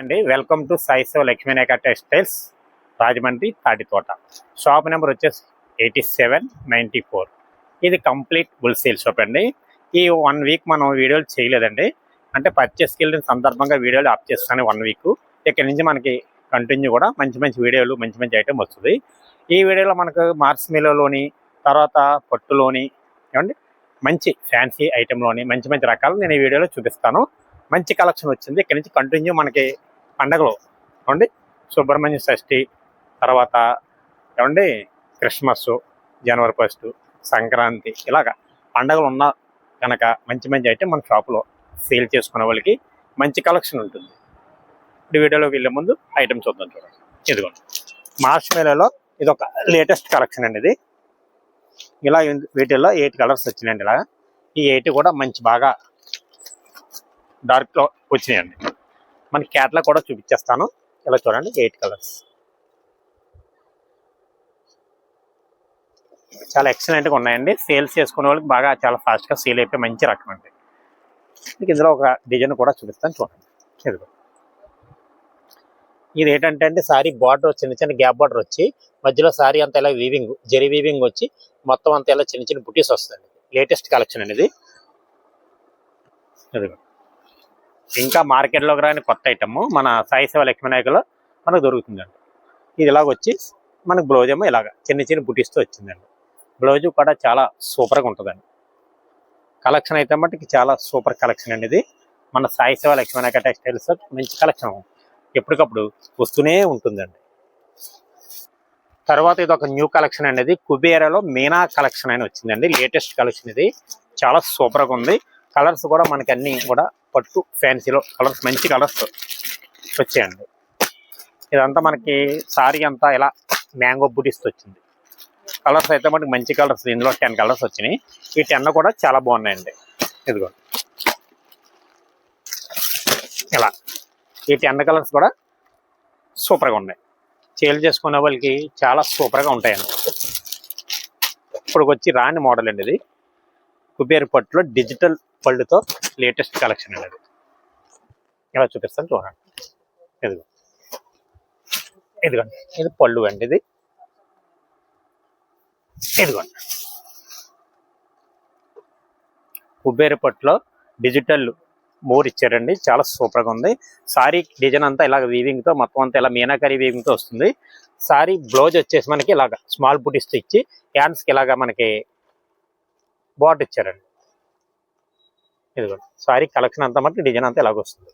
అండి. Welcome to సైసో Lakshminayaka textiles Rajahmundry Tatitota shop number వచ్చేసి eighty seven ninety four. ఇది complete wholesale shop అండి. ఈ వన్ వీక్ మనం వీడియోలు చేయలేదండి. అంటే పర్చేస్కి వెళ్ళిన సందర్భంగా వీడియోలు ఆప్ చేస్తాను వన్ వీక్. ఇక్కడ నుంచి మనకి కంటిన్యూ కూడా మంచి మంచి వీడియోలు మంచి మంచి ఐటమ్ వస్తుంది. ఈ వీడియోలో మనకు మార్స్ మిలోలోని తర్వాత పట్టులోని ఏమండి? మంచి ఫ్యాన్సీ ఐటెంలోని మంచి మంచి రకాలు నేను ఈ వీడియోలో చూపిస్తాను. మంచి కలెక్షన్ వచ్చింది. ఇక్కడ నుంచి కంటిన్యూ మనకి పండగలు ఏమండి? సుబ్రహ్మణ్య షష్ఠి తర్వాత ఏమండి? క్రిస్మస్ జనవరి ఫస్ట్ సంక్రాంతి ఇలాగా పండగలు ఉన్న కనుక మంచి మంచి ఐటెం మన షాపులో సేల్ చేసుకునే వాళ్ళకి మంచి కలెక్షన్ ఉంటుంది. ఇప్పుడు వీడియోలోకి వెళ్ళే ముందు ఐటమ్ చూద్దాం చూడండి. ఇదిగోండి. మార్చ్ మేలలో ఇది ఒక లేటెస్ట్ కలెక్షన్ అండి ఇది. ఇలా వీటిల్లో ఎయిట్ కలర్స్ వచ్చినాయండి ఇలా ఈ ఎయిట్ కూడా మంచి బాగా డార్క్లో వచ్చినాయండి. మనకి క్యాట్లా కూడా చూపించేస్తాను. ఇలా చూడండి ఎయిట్ కలర్స్. చాలా ఎక్సలెంట్గా ఉన్నాయండి. సేల్స్ చేసుకునే వాళ్ళకి బాగా చాలా ఫాస్ట్గా సేల్ అయిపోయి మంచి రకం అండి. మీకు ఇందులో ఒక డిజైన్ కూడా చూపిస్తాను చూడండి. ఇదిగో. ఇది ఏంటంటే అండి సారీ బార్డర్ చిన్న చిన్న గ్యాప్ బార్డర్ వచ్చి మధ్యలో సారీ అంతా ఇలా వీవింగ్ జెరీ వీవింగ్ వచ్చి మొత్తం అంతా ఇలా చిన్న చిన్న బుటీస్ వస్తుంది లేటెస్ట్ కలెక్షన్ అనేది ఇదిగో. ఇంకా మార్కెట్లోకి రాని కొత్త ఐటమ్ మన సాయి సేవ లక్ష్మీనాయకులో మనకు దొరుకుతుందండి. ఇది ఇలాగ వచ్చి మనకు బ్లౌజ్ ఏమో ఇలాగ చిన్న చిన్న బుటీస్తో వచ్చిందండి. బ్లౌజ్ కూడా చాలా సూపర్గా ఉంటుందండి. కలెక్షన్ అయితే మట్టుకి చాలా సూపర్ కలెక్షన్ అండి ఇది. మన సాయి సేవ లక్ష్మీనాయక టెక్స్టైల్స్ మంచి కలెక్షన్ ఎప్పటికప్పుడు వస్తూనే ఉంటుందండి. తర్వాత ఇది ఒక న్యూ కలెక్షన్ అనేది కుబేరాలో మీనా కలెక్షన్ అని వచ్చిందండి. లేటెస్ట్ కలెక్షన్ ఇది. చాలా సూపర్గా ఉంది. కలర్స్ కూడా మనకి అన్ని కూడా పట్టు ఫ్యాన్సీలో కలర్స్ మంచి కలర్స్ వచ్చాయండి. ఇదంతా మనకి సారీ అంతా ఇలా మ్యాంగో బుటిస్ట్ వచ్చింది. కలర్స్ అయితే మనకి మంచి కలర్స్ ఇందులో టెన్ కలర్స్ వచ్చినాయి. ఈ టెన్ కూడా చాలా బాగున్నాయండి. ఇదిగో. ఇలా. ఈ టెన్ కలర్స్ కూడా సూపర్గా ఉన్నాయి. సేల్ చేసుకునే వాళ్ళకి చాలా సూపర్గా ఉంటాయండి. ఇప్పుడు వచ్చి రాని మోడల్ అండి ఇది. కుబేరు పట్టులో డిజిటల్ పళ్ళుతో లేటెస్ట్ కలెక్షన్ అండి అది. ఇలా చూపిస్తాను చూడండి. ఇదిగో. ఇదిగోండి. ఇది పళ్ళు అండి ఇది. ఇదిగోండి. కుబేర్ డిజిటల్ మోర్ ఇచ్చారండి. చాలా సూపర్గా ఉంది. సారీ డిజైన్ అంతా ఇలాగ వీవింగ్తో మొత్తం అంతా ఇలా మీనాకరీ వీవింగ్తో వస్తుంది. సారీ బ్లౌజ్ వచ్చేసి మనకి ఇలాగ స్మాల్ బుటీస్ ఇచ్చి హ్యాండ్స్కి ఇలాగ మనకి బాట్ ఇచ్చారండి. ఇదిగోండి. సారీ కలెక్షన్ అంతా మనకి డిజైన్ అంతా ఇలాగ వస్తుంది.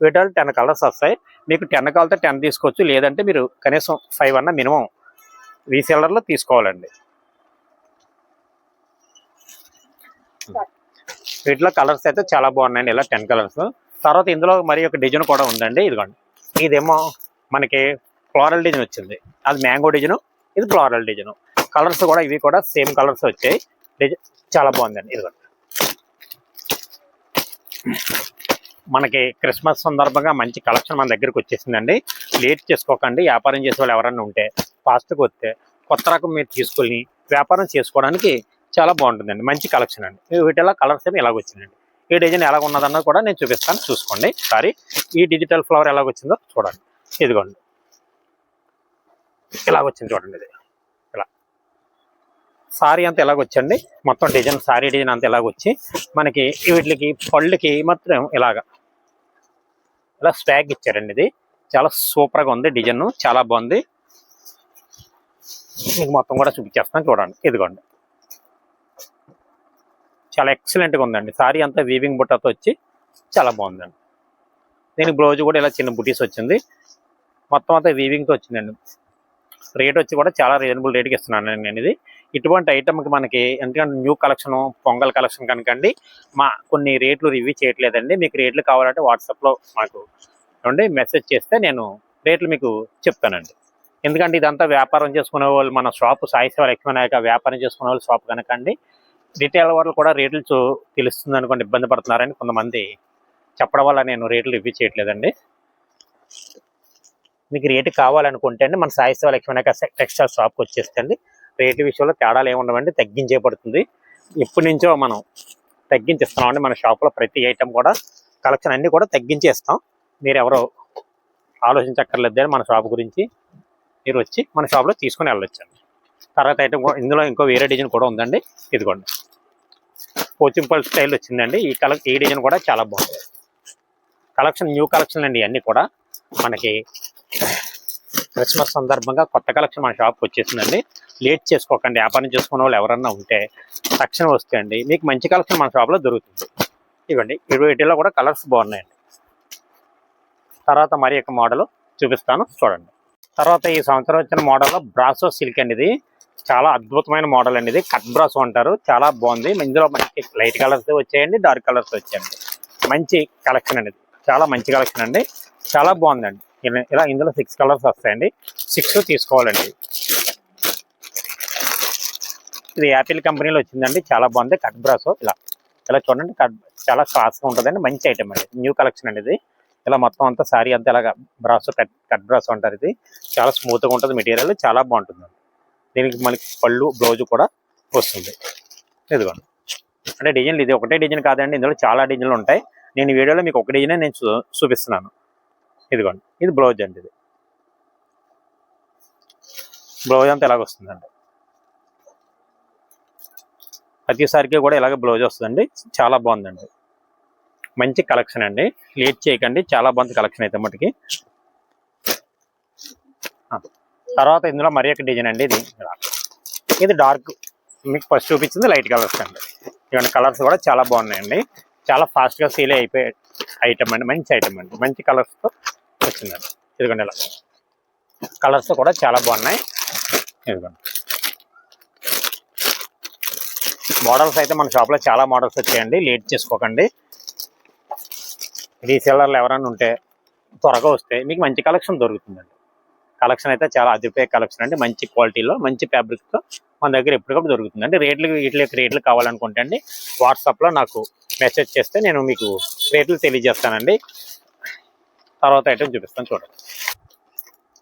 వీటిలో టెన్ కలర్స్ వస్తాయి మీకు టెన్ కావాలితే టెన్ తీసుకోవచ్చు. లేదంటే మీరు కనీసం ఫైవ్ అన్న మినిమం రీసేలర్లో తీసుకోవాలండి. వీటిలో కలర్స్ అయితే చాలా బాగున్నాయండి. ఇలా టెన్ కలర్స్ తర్వాత ఇందులో మరి ఒక డిజైన్ కూడా ఉందండి. ఇదిగోండి. ఇదేమో మనకి ఫ్లోరల్ డిజైన్ వచ్చింది. అది మ్యాంగో డిజైన్ ఇది ఫ్లోరల్ డిజైన్ కలర్స్ కూడా ఇవి కూడా సేమ్ కలర్స్ వచ్చాయి. డిజైన్ చాలా బాగుందండి. ఇదిగోండి. మనకి క్రిస్మస్ సందర్భంగా మంచి కలెక్షన్ మన దగ్గరకు వచ్చేసిందండి. లేట్ చేసుకోకండి. వ్యాపారం చేసే వాళ్ళు ఎవరన్నా ఉంటే ఫాస్ట్గా వస్తే కొత్త రకం మీరు తీసుకొని వ్యాపారం చేసుకోవడానికి చాలా బాగుంటుందండి. మంచి కలెక్షన్ అండి. వీటిలో కలర్స్ ఏమి ఎలాగ వచ్చిందండి ఈ డిజైన్ ఎలాగ ఉన్నదన్నది కూడా నేను చూపిస్తాను. చూసుకోండి. సారీ ఈ డిజిటల్ ఫ్లవర్ ఎలాగ వచ్చిందో చూడండి. ఇదిగోండి. ఇలాగ వచ్చింది చూడండి ఇది. సారీ అంతా ఎలాగొచ్చండి? మొత్తం డిజైన్ సారీ డిజైన్ అంతా ఎలాగొచ్చి మనకి వీటికి పళ్ళుకి మాత్రం ఇలాగ. ఇలా స్టాగ్ ఇచ్చారండి ఇది. చాలా సూపర్గా ఉంది డిజైన్ చాలా బాగుంది. మీకు మొత్తం కూడా చూపించేస్తాను చూడండి. ఇదిగోండి. చాలా ఎక్సలెంట్గా ఉందండి. సారీ అంతా వీవింగ్ బుట్టతో వచ్చి చాలా బాగుందండి. దీనికి బ్లౌజ్ కూడా ఇలా చిన్న బుటీస్ వచ్చింది. మొత్తం అంతా వీవింగ్తో వచ్చిందండి. రేట్ వచ్చి కూడా చాలా రీజనబుల్ రేట్కి ఇస్తున్నాను నేను ఇది. ఇటువంటి ఐటమ్కి మనకి ఎందుకంటే న్యూ కలెక్షన్ పొంగల్ కలెక్షన్ కనుకండి మా కొన్ని రేట్లు రివ్యూ చేయట్లేదండి. మీకు రేట్లు కావాలంటే వాట్సాప్లో మాకు ఏమండి మెసేజ్ చేస్తే నేను రేట్లు మీకు చెప్తానండి. ఎందుకంటే ఇదంతా వ్యాపారం చేసుకునే వాళ్ళు మన షాప్ సాయి సేవ లక్ష్మీనాయక వ్యాపారం చేసుకునే వాళ్ళు షాప్ కనుకండి. రిటైల్ వాళ్ళు కూడా రేట్లు చూ- తెలుస్తుంది అనుకోండి ఇబ్బంది పడుతున్నారని కొంతమంది చెప్పడం వల్ల నేను రేట్లు రివ్యూ చేయట్లేదండి. మీకు రేటు కావాలనుకుంటే అండి మన సాయి సేవ లక్ష్మీనాయక టెక్స్టైల్ షాప్కి వచ్చేస్తే అండి రేటు విషయంలో తేడాలు ఏముండవండి తగ్గించే పడుతుంది ఇప్పటి నుంచో మనం తగ్గించి మన షాప్లో ప్రతి ఐటెం కూడా కలెక్షన్ అన్నీ కూడా తగ్గించేస్తాం. మీరు ఎవరో ఆలోచించక్కర్లేదు మన షాప్ గురించి మీరు వచ్చి మన షాప్లో తీసుకుని వెళ్ళొచ్చండి. తర్వాత ఐటమ్ ఇందులో ఇంకో వేరే డిజైన్ కూడా ఉందండి ఇదిగోండి. పోచింపల్ స్టైల్ వచ్చిందండి ఈ కల ఈ డిజైన్ కూడా చాలా బాగుంది. కలెక్షన్ న్యూ కలెక్షన్ అండి ఇవన్నీ కూడా. మనకి క్రిస్మస్ సందర్భంగా కొత్త కలెక్షన్ మన షాప్కి వచ్చేసిందండి. లేట్ చేసుకోకండి. వ్యాపారం చేసుకునే వాళ్ళు ఎవరన్నా ఉంటే తక్షణం వస్తాయండి. మీకు మంచి కలెక్షన్ మన షాప్లో దొరుకుతుంది. ఇవ్వండి. వీటిలో కూడా కలర్స్ బాగున్నాయండి. తర్వాత మరి ఒక మోడల్ చూపిస్తాను. చూడండి. తర్వాత ఈ సంవత్సరం వచ్చిన మోడల్లో బ్రాసో సిల్క్ అండి ఇది. చాలా అద్భుతమైన మోడల్ అండి ఇది. కట్ బ్రాసో అంటారు. చాలా బాగుంది. ఇందులో మనకి లైట్ కలర్స్ వచ్చాయండి. డార్క్ కలర్స్ వచ్చాయండి. మంచి కలెక్షన్ అండి చాలా మంచి కలెక్షన్ అండి. చాలా బాగుందండి. ఇలా- ఇలా ఇందులో సిక్స్ కలర్స్ వస్తాయండి. సిక్స్ తీసుకోవాలండి. ఇది యాపిల్ కంపెనీలో వచ్చిందండి. చాలా బాగుంది. కట్ బ్రాసో ఇలా. ఇలా చూడండి కట్ చాలా క్లాస్గా ఉంటుందండి. మంచి ఐటమ్ అండి. న్యూ కలెక్షన్ అండి ఇది. ఇలా మొత్తం అంతా సారీ అంతా ఇలాగ బ్రాసో కట్ కట్ బ్రాసో అంటారు ఇది. చాలా స్మూత్గా ఉంటుంది మెటీరియల్ చాలా బాగుంటుంది. దీనికి మనకి పళ్ళు బ్లౌజ్ కూడా వస్తుంది. ఇదిగోండి. అంటే డిజైన్లు ఇది ఒకటే డిజైన్ కాదండి. ఇందులో చాలా డిజైన్లు ఉంటాయి. నేను వీడియోలో మీకు ఒక డిజైన్ నేను చూ- చూపిస్తున్నాను. ఇదిగోండి. ఇది బ్లౌజ్ అండి ఇది. బ్లౌజ్ అంతా ఎలాగొస్తుందండి ప్రతిసారికి కూడా ఇలాగ బ్లౌజ్ వస్తుందండి. చాలా బాగుందండి. మంచి కలెక్షన్ అండి. లేట్ చేయకండి. చాలా బాగుంది కలెక్షన్ అయితే మటుకి. తర్వాత ఇందులో మరి ఒక డిజైన్ అండి ఇది. ఇది డార్క్ మీకు ఫస్ట్ చూపించింది లైట్ కలర్స్ అండి. ఇవన్నీ కలర్స్ కూడా చాలా బాగున్నాయండి. చాలా ఫాస్ట్గా సీల్ అయిపోయే ఐటమ్ అండి. మంచి ఐటమ్ అండి. మంచి కలర్స్తో వచ్చిందండి. ఇదిగోండి ఇలా. కలర్స్ కూడా చాలా బాగున్నాయి. ఇదిగోండి. మోడల్స్ అయితే మన షాప్లో చాలా మోడల్స్ వచ్చాయండి. లేట్ చేసుకోకండి. రీసెల్లర్లు ఎవరైనా ఉంటే త్వరగా వస్తే మీకు మంచి కలెక్షన్ దొరుకుతుందండి. కలెక్షన్ అయితే చాలా అదిపోయే కలెక్షన్ అండి. మంచి క్వాలిటీలో మంచి ఫ్యాబ్రిక్తో మన దగ్గర ఎప్పటికప్పుడు దొరుకుతుంది. అంటే రేట్లు వీటి రేట్లు కావాలనుకుంటే అండి వాట్సాప్లో నాకు మెసేజ్ చేస్తే నేను మీకు రేట్లు తెలియజేస్తానండి. తర్వాత ఐటమ్ చూపిస్తాను చూడండి.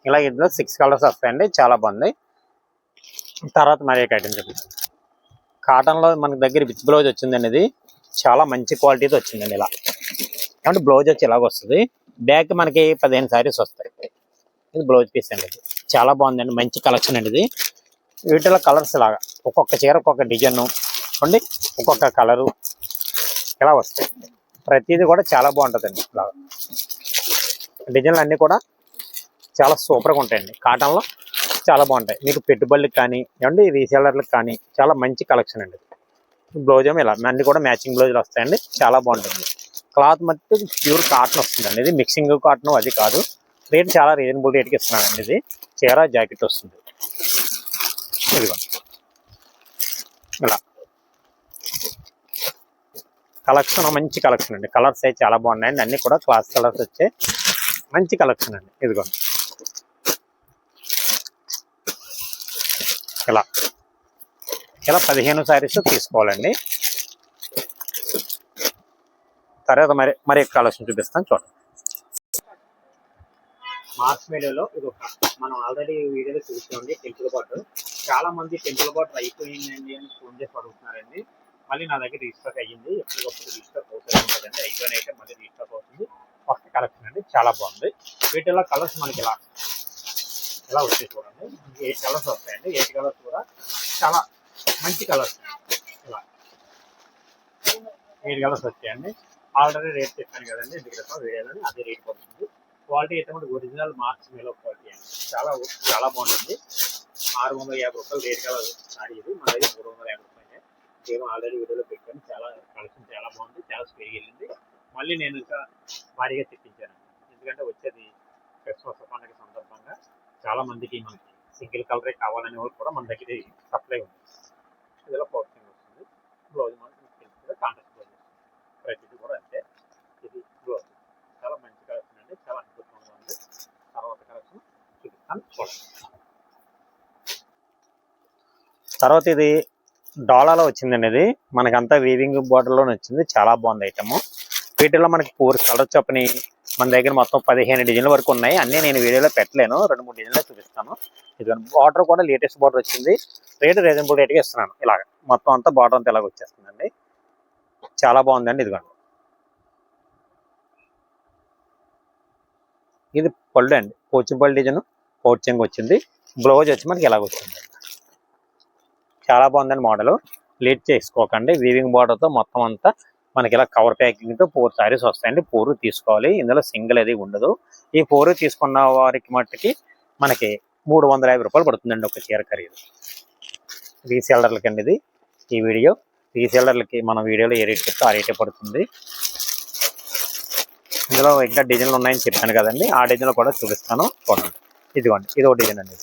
ఇలా ఇందులో సిక్స్ కలర్స్ వస్తాయండి. చాలా బాగుంది తర్వాత మరి ఐటమ్ చూపిస్తాను. కాటన్లో మన దగ్గర విత్ బ్లౌజ్ వచ్చిందండి ఇది చాలా మంచి క్వాలిటీతో వచ్చిందండి ఇలా. కాబట్టి బ్లౌజ్ వచ్చి ఇలాగ వస్తుంది. బ్యాక్ మనకి పదిహేను సారీస్ వస్తాయి. ఇది బ్లౌజ్ పీస్ అండి ఇది. చాలా బాగుందండి. మంచి కలెక్షన్ అండి ఇది. వీటిలో కలర్స్ ఇలాగా. ఒక్కొక్క చీర ఒక్కొక్క డిజైన్. అండి ఒక్కొక్క కలరు ఇలా వస్తాయి. ప్రతిదీ కూడా చాలా బాగుంటుందండి ఇలాగా. డిజైన్లు అన్నీ కూడా చాలా సూపర్గా ఉంటాయండి. కాటన్లో చాలా బాగుంటాయి. మీకు పెట్టుబడులకు కానీ ఏమండి రీసేలర్లకు కానీ చాలా మంచి కలెక్షన్ అండి బ్లౌజ్ ఏమో ఇలా అన్ని కూడా మ్యాచింగ్ బ్లౌజులు వస్తాయండి. చాలా బాగుంటుంది. క్లాత్ మట్టి ప్యూర్ కాటన్ వస్తుందండి. ఇది మిక్సింగ్ కాటన్ అది కాదు. రేట్ చాలా రీజనబుల్ రేట్కి ఇస్తున్నానండి ఇది. చీర జాకెట్ వస్తుంది. ఇదిగోండి ఇలా. కలెక్షన్ మంచి కలెక్షన్ అండి. కలర్స్ అయితే చాలా బాగున్నాయండి. అన్నీ కూడా క్లాస్ కలర్స్ వచ్చే మంచి కలెక్షన్ అండి. ఇదిగోండి ఇలా ఇలా పదిహేను శారీస్ తీసుకోవాలండి. తర్వాత మరి మరి కలెక్షన్ చూపిస్తాను చూడండి. మార్చ్ మీడియాలో ఇది ఒక మనం ఆల్రెడీ వీడియోలో చూస్తుంది టెంపుల్ బాటు చాలా మంది టెంపుల్ బాటు అయిపోయిందండి అని ఫోన్ చేసి అడుగుతున్నారండి. మళ్ళీ నా దగ్గర రీస్టాక్ అయ్యింది. ఎప్పటికప్పుడు రీస్టాక్ అవుతుంది ఉంటుందండి అయిపోయిన అయితే మళ్ళీ రీస్టాక్ అవుతుంది. ఫస్ట్ కలెక్షన్ అండి చాలా బాగుంది. వీటిలో కలర్స్ మనకి ఇలా ఇలా వచ్చాయి చూడండి. ఎయిట్ కలర్స్ వస్తాయండి ఎయిట్ కలర్స్ కూడా చాలా మంచి కలర్స్ ఇలా. ఎయిట్ కలర్స్ వచ్చాయండి. ఆల్రెడీ రేట్ చెప్పాను కదండి ఎందుకంటే వేయాలని అదే రేట్ పడుతుంది క్వాలిటీ అయితే మనకి ఒరిజినల్ మార్క్స్ మేలో క్వాలిటీ అండి. చాలా చాలా బాగుంటుంది. ఆరు వందల యాభై రూపాయలు రేట్ కలర్ సారీ ఇది. మన దగ్గర మూడు వందల యాభై రూపాయలు మేము ఆల్రెడీ వీడియోలో పెట్టాను. చాలా కలెక్షన్ చాలా బాగుంది. చాలా స్పీడ్ వెళ్ళింది. మళ్ళీ నేను ఇంకా భారీగా తెప్పించాను. ఎందుకంటే వచ్చేది క్రిస్మస్ పండుగ సందర్భంగా చాలా మందికి మనకి సింగిల్ కలరే కావాలనే వాళ్ళు కూడా మన దగ్గర సప్లై ఉంది ఇదిలో పౌచింగ్ వస్తుంది. బ్లౌజ్ మనకి కాంట్రాక్ట్ బ్లౌజ్ ప్రతిది కూడా అంతే. ఇది బ్లౌజ్ చాలా మంచి కలెక్షన్ అండి. చాలా అద్భుతంగా ఉంది. తర్వాత కలెక్షన్ చూపిస్తాను. చూడండి. తర్వాత ఇది డాలాలో వచ్చిందండి ఇది. మనకంతా వీవింగ్లోనే వచ్చింది. చాలా బాగుంది ఐటమ్ వీటిలో మనకి ఫోర్ కలర్ చొప్పని మన దగ్గర మొత్తం పదిహేను డిజైన్ల వరకు ఉన్నాయి. అన్నీ నేను వీడియోలో పెట్టలేను. రెండు మూడు డిజైన్లో చూపిస్తాను. ఇది బార్డర్ కూడా లేటెస్ట్ బార్డర్ వచ్చింది. రేట్ రీజనబుల్ రేట్గా ఇస్తున్నాను. ఇలాగ. మొత్తం అంతా బార్డర్ అంతా ఇలాగ వచ్చేస్తుందండి. చాలా బాగుందండి ఇదిగోండి ఇది పళ్ళు అండి. పోచింపల్లి డిజైన్. కోచింగ్ వచ్చింది. బ్లౌజ్ వచ్చి మనకి ఇలాగ వచ్చింది. చాలా బాగుందండి మోడల్. లేట్ చేసుకోకండి. వీవింగ్ బార్డర్తో మొత్తం అంతా మనకి ఇలా కవర్ ప్యాకింగ్తో ఫోర్ సారీస్ వస్తాయండి. ఫోర్ తీసుకోవాలి. ఇందులో సింగిల్ అది ఉండదు. ఈ ఫోర్ తీసుకున్న వారికి మట్టుకి మనకి మూడు వందల యాభై రూపాయలు పడుతుందండి ఒక చీర ఖరీదు. రీసేలర్లకి అండి ఇది ఈ వీడియో. రీసేలర్లకి మన వీడియోలో ఏ రేట్ చెప్తే ఆ రేటే పడుతుంది. ఇందులో ఇంకా డిజైన్లు ఉన్నాయని చెప్పాను కదండి. ఆ డిజైన్లు కూడా చూపిస్తాను. చూడండి. ఇదిగోండి. ఇది ఒక డిజైన్ అండి.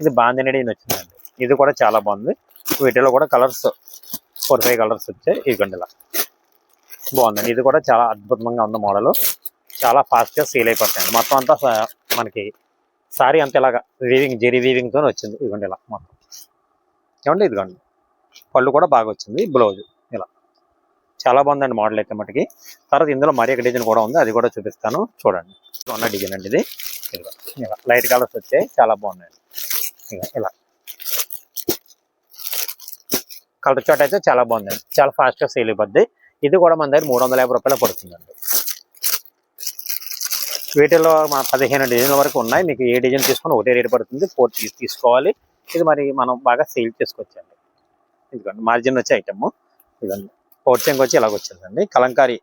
ఇది. బాగుంది డిజైన్ వచ్చిందండి. ఇది కూడా చాలా బాగుంది. వీటిలో కూడా కలర్స్ ఫోర్ ఫైవ్ కలర్స్ వచ్చాయి. ఇదిగోండి ఇలా. బాగుందండి ఇది కూడా చాలా అద్భుతంగా ఉంది మోడల్. చాలా ఫాస్ట్గా సేల్ అయిపోతాయండి. మొత్తం అంతా మనకి సారీ అంత ఇలాగా వీవింగ్ జెరీ వీవింగ్తో వచ్చింది. ఇదిగోండి ఇలా మొత్తం. ఏమండి? ఇదిగోండి. పళ్ళు కూడా బాగా వచ్చింది. బ్లౌజ్ ఇలా. చాలా బాగుందండి మోడల్ అయితే మటుకి. తర్వాత ఇందులో మరి ఒక డిజైన్ కూడా ఉంది. అది కూడా చూపిస్తాను. చూడండి. ఉన్న డిజైన్ అండి ఇది. ఇలా. లైట్ కలర్స్ వచ్చాయి. చాలా బాగున్నాయండి ఇలా ఇలా. కలర్ చోట అయితే చాలా బాగుందండి చాలా ఫాస్ట్గా సేల్ అయిపోద్ది. ఇది కూడా మన దగ్గర మూడు వందల యాభై రూపాయలు పడుతుందండి. వీటిలో మన పదిహేను డిజైన్ల వరకు ఉన్నాయి. మీకు ఏ డిజైన్ తీసుకుని ఒకటే రేట్ పడుతుంది. ఫోర్ తీసుకోవాలి. ఇది మరి మనం బాగా సేల్ చేసుకోవచ్చండి ఇదిగోండి మార్జిన్ వచ్చే ఐటమ్ ఇదిగోండి పోర్చెంగ్ వచ్చి ఇలాగ వచ్చిందండి. కలంకారీ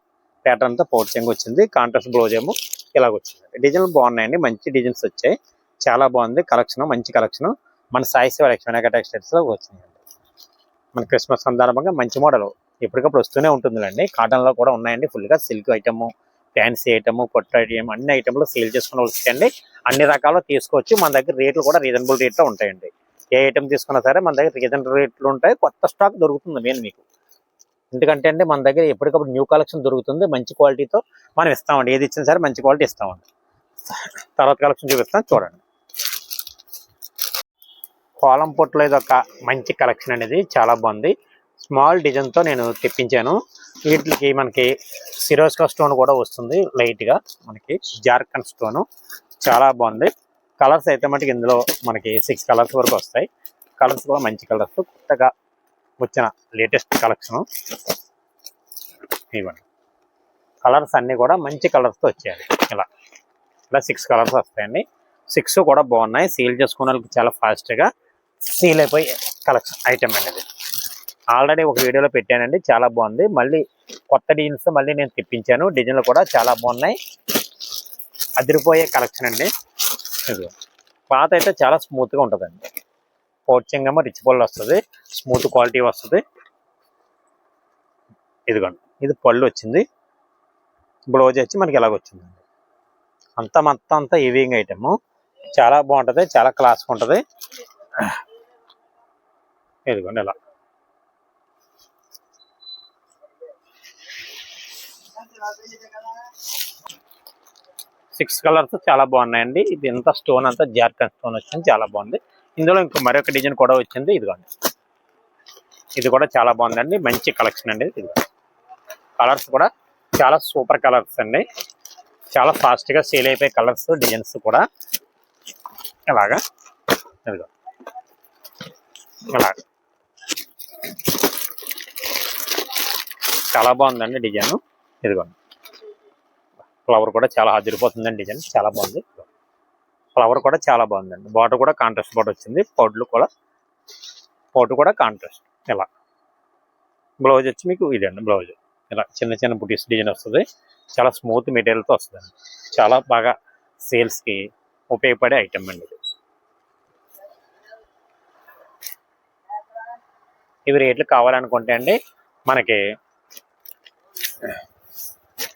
ప్యాటర్న్తో పోర్చెంగ్ వచ్చింది. కాంట్రాస్ట్ బ్లౌజ్ ఏమో ఇలాగ వచ్చింది డిజైన్లు బాగున్నాయండి. మంచి డిజైన్స్ వచ్చాయి. చాలా బాగుంది. కలెక్షన్ మంచి కలెక్షన్ మన సాయి శివ వినాయక టెక్స్టైల్స్లో వచ్చిందండి మన క్రిస్మస్ సందర్భంగా మంచి మోడల్ ఎప్పటికప్పుడు వస్తూనే ఉంటుందిలండి. కాటన్లో కూడా ఉన్నాయండి. ఫుల్గా సిల్క్ ఐటమ్ ఫ్యాన్సీ ఐటమ్ పొట్టు ఐటమ్ అన్ని ఐటమ్లు సేల్ చేసుకుని వస్తాయండి అన్ని రకాలు తీసుకోవచ్చు. మన దగ్గర రేట్లు కూడా రీజనబుల్ రేట్లో ఉంటాయండి. ఏ ఐటమ్ తీసుకున్నా సరే మన దగ్గర రీజనబుల్ రేట్లు ఉంటాయి. కొత్త స్టాక్ దొరుకుతుంది మెయిన్ మీకు. ఎందుకంటే అండి మన దగ్గర ఎప్పటికప్పుడు న్యూ కలెక్షన్ దొరుకుతుంది. మంచి క్వాలిటీతో మనం ఇస్తామండి. ఏది ఇచ్చినా సరే మంచి క్వాలిటీ ఇస్తామండి. తర్వాత కలెక్షన్ చూపిస్తాను. చూడండి. కోలం పొట్టులో ఇది ఒక మంచి కలెక్షన్ అనేది చాలా బాగుంది. స్మాల్ డిజైన్తో నేను తెప్పించాను. వీటికి మనకి సిరోస్కా స్టోన్ కూడా వస్తుంది లైట్గా. మనకి జార్ఖండ్ స్టోన్ చాలా బాగుంది. కలర్స్ అయితే మటుకు ఇందులో మనకి సిక్స్ కలర్స్ వరకు వస్తాయి. కలర్స్ కూడా మంచి కలర్స్. కొత్తగా వచ్చిన లేటెస్ట్ కలెక్షన్. ఇవ్వండి. కలర్స్ అన్నీ కూడా మంచి కలర్స్తో వచ్చాయి. ఇలా. ఇలా సిక్స్ కలర్స్ వస్తాయండి. సిక్స్ కూడా బాగున్నాయి. సీల్ చేసుకున్న వాళ్ళకి చాలా ఫాస్ట్గా సేల్ అయిపోయి కలెక్షన్ ఐటమ్ అనేది. ఆల్రెడీ ఒక వీడియోలో పెట్టానండి చాలా బాగుంది. మళ్ళీ కొత్త డిజైన్స్ మళ్ళీ నేను తెప్పించాను. డిజైన్లు కూడా చాలా బాగున్నాయి. అదిరిపోయే కలెక్షన్ అండి. ఇది పాత అయితే చాలా స్మూత్గా ఉంటుందండి. పోర్చింగ్ ఏమో రిచ్ పళ్ళు వస్తుంది. స్మూత్ క్వాలిటీ వస్తుంది. ఇదిగోండి. ఇది పళ్ళు వచ్చింది. బ్లౌజ్ వచ్చి మనకి ఎలాగ వచ్చిందండి. అంతా మొత్తం అంతా ఈవింగ్ ఐటమ్ చాలా బాగుంటుంది. చాలా క్లాస్గా ఉంటుంది. ఇదిగోండి ఇలా సిక్స్ కలర్స్ చాలా బాగున్నాయండి. ఇది ఎంత స్టోన్ అంతా జార్ఖండ్ స్టోన్ వచ్చింది చాలా బాగుంది. ఇందులో ఇంకో మరొక డిజైన్ కూడా వచ్చింది ఇదిగోండి. ఇది కూడా చాలా బాగుందండి మంచి కలెక్షన్ అండి ఇది. కలర్స్ కూడా చాలా సూపర్ కలర్స్ అండి. చాలా ఫాస్ట్గా సేల్ అయిపోయే కలర్స్ డిజైన్స్ కూడా. ఇలాగా. ఇదిగో. ఇలాగా. చాలా బాగుందండి డిజైను. ఇదిగోండి. ఫ్లవర్ కూడా చాలా అదిరిపోతుందండి డిజైన్. చాలా బాగుంది. ఫ్లవర్ కూడా చాలా బాగుందండి. బాటర్ కూడా కాంట్రాస్ట్ బాటర్ వచ్చింది. పౌడర్లు కూడా పౌడర్ కూడా కాంట్రాస్ట్ ఇలా. బ్లౌజ్ వచ్చి మీకు ఇదండి బ్లౌజ్ ఇలా చిన్న చిన్న బుటీస్ డిజైన్ వస్తుంది. చాలా స్మూత్ మెటీరియల్తో వస్తుంది చాలా బాగా సేల్స్కి ఉపయోగపడే ఐటమ్ అండి ఇది. ఇవి రేట్లు కావాలనుకుంటే అండి మనకి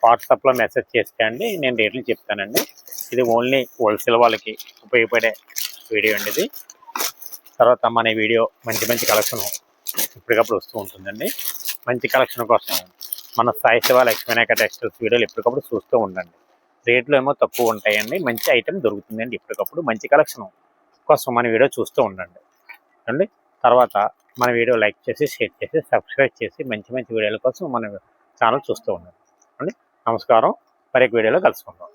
వాట్సాప్లో మెసేజ్ చేస్తే అండి నేను రేట్లు చెప్తానండి. ఇది ఓన్లీ హోల్సేల్ వాళ్ళకి ఉపయోగపడే వీడియో అండి ఇది. తర్వాత మన వీడియో మంచి మంచి కలెక్షన్ ఎప్పటికప్పుడు వస్తూ ఉంటుందండి. మంచి కలెక్షన్ కోసం మన సాయి శివ లక్ష్మీనాయక టెక్స్టైల్స్ వీడియోలు ఎప్పటికప్పుడు చూస్తూ ఉండండి. రేట్లు ఏమో తక్కువ ఉంటాయండి. మంచి ఐటెం దొరుకుతుందండి ఇప్పటికప్పుడు. మంచి కలెక్షన్ కోసం మన వీడియో చూస్తూ ఉండండి. అండి? తర్వాత మన వీడియో లైక్ చేసి షేర్ చేసి సబ్స్క్రైబ్ చేసి మంచి మంచి వీడియోల కోసం మన ఛానల్ చూస్తూ ఉండండి. నమస్కారం. మరొక వీడియోలో కలుసుకుందాం.